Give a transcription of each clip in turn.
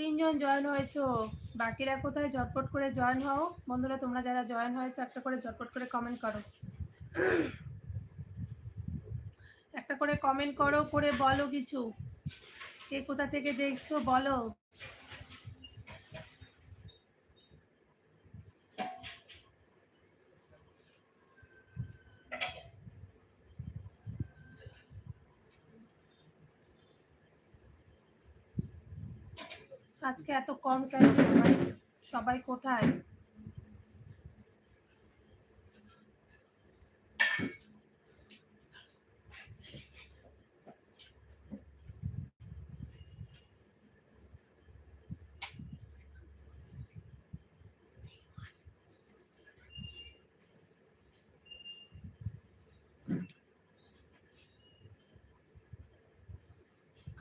তিনজন জয়েন হয়েছো। বাকিরা কোথায় ঝটপট করে জয়েন হও। বন্ধুরা, তোমরা যারা জয়েন হয়েছো, একটা করে ঝটপট করে কমেন্ট করো। একটা করে কমেন্ট করো, করে বলো কিছু। কে কোথা থেকে দেখছ, বলো। আজকে এত কম কেন? সবাই সবাই কোথায়?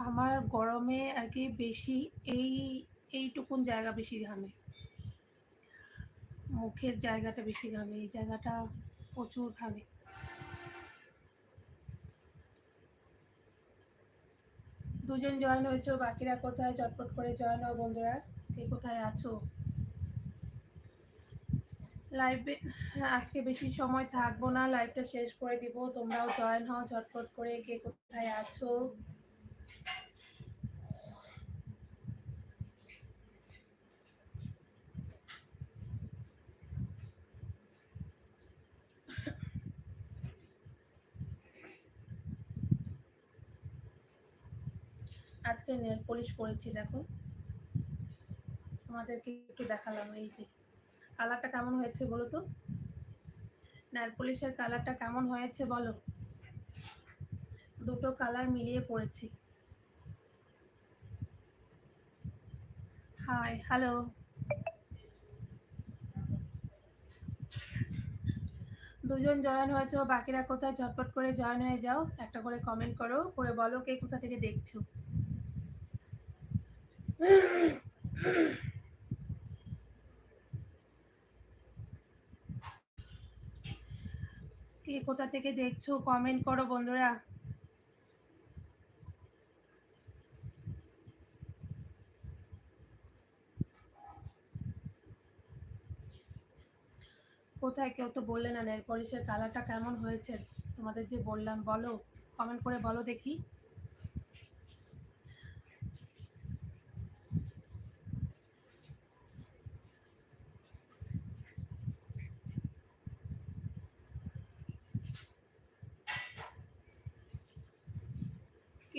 আমার গরমে আর কি বেশি এই, এইটুকুন জায়গা বেশি ঘামে। মুখের জায়গাটা বেশি ঘামে, এই জায়গাটা প্রচুর ঘামে। দুজন জয়েন হয়েছো, বাকিরা কোথায়? চটপট করে জয়েন হও বন্ধুরা, কে কোথায় আছো? লাইভে, আজকে বেশি সময় থাকব না, লাইভটা শেষ করে দিব, তোমরাও জয়েন হও ঝটপট করে কে কোথায় আছো? আজকে নেল পলিশ পরেছি, দেখো। তোমাদেরকে একটু দেখালাম এই যে কালারটা কেমন হয়েছে বলো তো? নেল পলিশের কালারটা কেমন হয়েছে বলো? দুটো কালার মিলিয়ে পড়েছি হাই হ্যালো দুজন জয়েন হয়েছে, বাকিরা কোথায়? ঝটপট করে জয়েন হয়ে যাও। একটা করে কমেন্ট করো, করে বলো কে কোথা থেকে দেখছ। কে কোথা থেকে দেখছ? কমেন্ট করো বন্ধুরা। কোথায় কেউ তো বললে না নেল পলিশের কালারটা কেমন হয়েছে? তোমাদের যে বললাম, বলো। কমেন্ট করে বলো দেখি।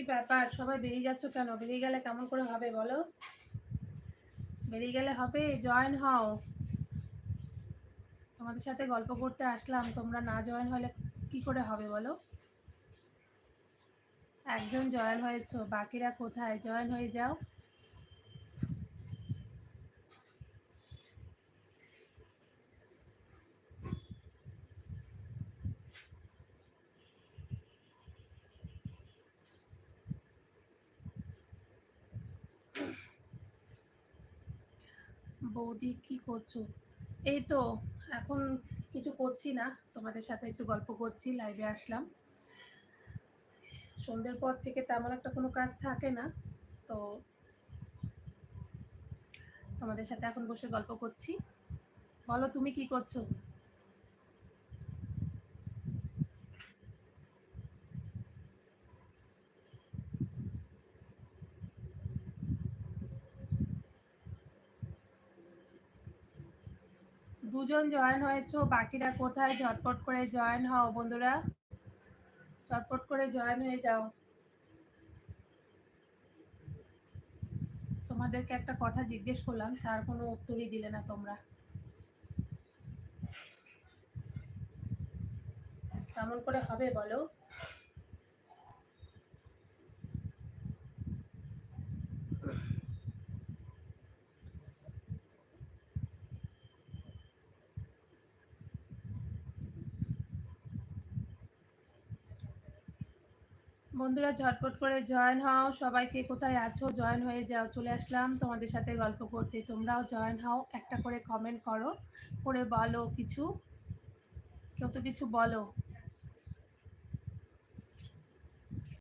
কি ব্যাপার? সবাই বেরিয়ে যাচ্ছ কেন? বেরিয়ে গেলে কেমন করে হবে বলো? বেরিয়ে গেলে হবে? জয়েন হও। তোমাদের সাথে গল্প করতে আসলাম। তোমরা না জয়েন হলে কি করে হবে বলো? একজন জয়েন হয়েছ। বাকিরা কোথায়? জয়েন হয়ে যাও। বৌদি, কি করছ? এই তো, এখন কিছু করছি না। তোমাদের সাথে একটু গল্প করছি লাইভে আসলাম। সন্ধ্যের পর থেকে তেমন একটা কোনো কাজ থাকে না। তো তোমাদের সাথে এখন বসে গল্প করছি। বলো, তুমি কি করছ? দুজন জয়েন হয়েছো, বাকিরা কোথায়? ঝটপট করে জয়েন হও বন্ধুরা। চটপট করে জয়েন হয়ে যাও। তোমাদেরকে একটা কথা জিজ্ঞেস করলাম, তার কোনো উত্তরই দিলে না তোমরা। কেমন করে হবে বলো? বন্ধুরা ঝটপট করে জয়েন হও। সবাইকে কোথায় আছো? জয়েন হয়ে যাও, চলে আসলাম তোমাদের সাথে গল্প করতে। তোমরাও জয়েন হও, একটা করে কমেন্ট করো, করে বলো কিছু। কেউ তো কিছু বলো।